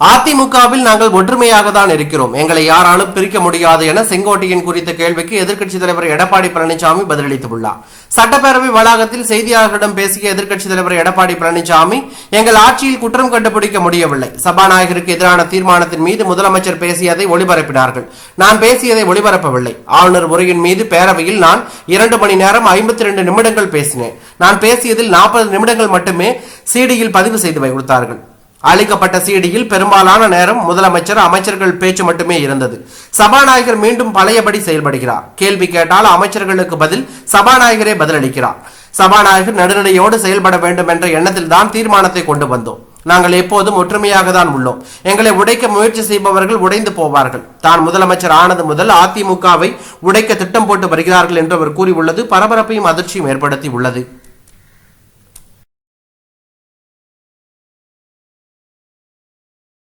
அதிமுகவில் நாங்கள் ஒற்றுமையாக தான் இருக்கிறோம். எங்களை யாராலும் பிரிக்க முடியாது என செங்கோட்டையன் குறித்த கேள்விக்கு எதிர்க்கட்சித் தலைவர் எடப்பாடி பழனிசாமி பதிலளித்துள்ளார். சட்டப்பேரவை வளாகத்தில் செய்தியாளர்களிடம் பேசிய எதிர்க்கட்சித் தலைவர் எடப்பாடி பழனிசாமி எங்கள் ஆட்சியில் குற்றம் கண்டுபிடிக்க முடியவில்லை. சபாநாயகருக்கு எதிரான தீர்மானத்தின் மீது முதலமைச்சர் பேசியதை ஒளிபரப்பினார்கள். நான் பேசியதை ஒளிபரப்பவில்லை. ஆளுநர் உரையின் மீது பேரவையில் நான் இரண்டு மணி நேரம் ஐம்பத்தி ரெண்டு நிமிடங்கள் பேசினேன். நான் பேசியதில் நாற்பது நிமிடங்கள் மட்டுமே சிடியில் பதிவு செய்து கொடுத்தார்கள் அளிக்கப்பட்ட சீடியில் பெரும்பாலான நேரம் முதலமைச்சர் அமைச்சர்கள் பேச்சு மட்டுமே இருந்தது. சபாநாயகர் மீண்டும் பழையபடி செயல்படுகிறார். கேள்வி கேட்டால் அமைச்சர்களுக்கு பதில் சபாநாயகரே பதிலளிக்கிறார். சபாநாயகர் நடுநிலையோடு செயல்பட வேண்டும் என்ற எண்ணத்தில் தான் தீர்மானத்தை கொண்டு வந்தோம். நாங்கள் எப்போதும் ஒற்றுமையாக தான் உள்ளோம். எங்களை உடைக்க முயற்சி செய்பவர்கள் உடைந்து போவார்கள். தான் முதலமைச்சர் ஆனது முதல் அதிமுகவை உடைக்க திட்டம் போட்டு வருகிறார்கள் என்று அவர் கூறியுள்ளது. பரபரப்பையும் அதிர்ச்சியும் ஏற்படுத்தி உள்ளது.